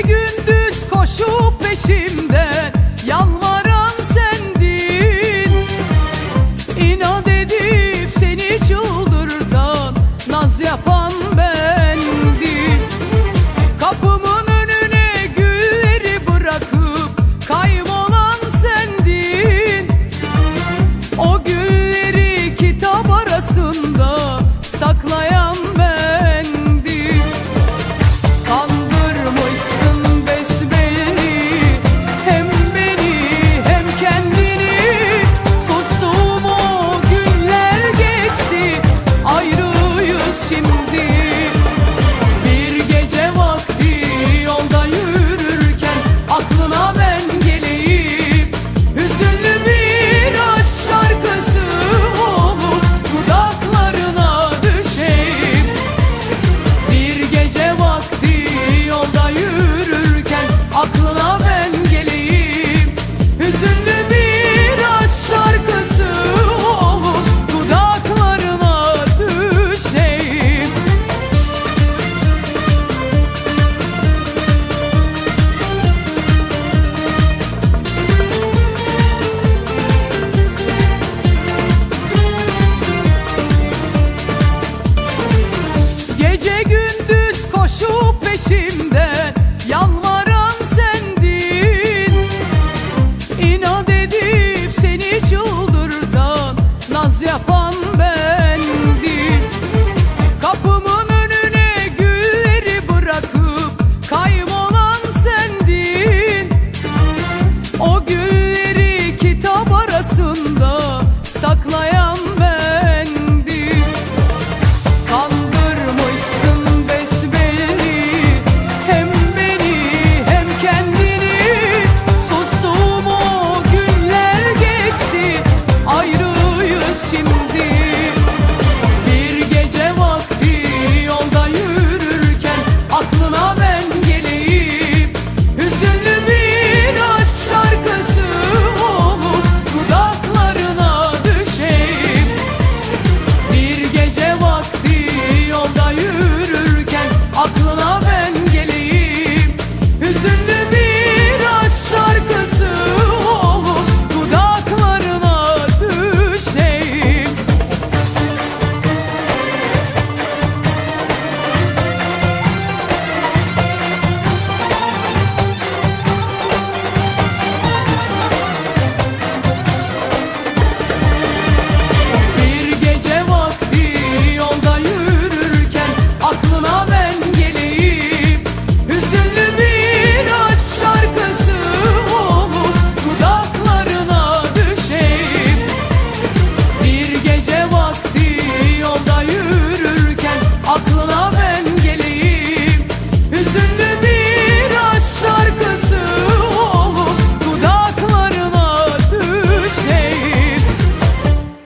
gündüz koşup peşimde Gece gündüz koşup peşimde Yalvaran sendin. İnat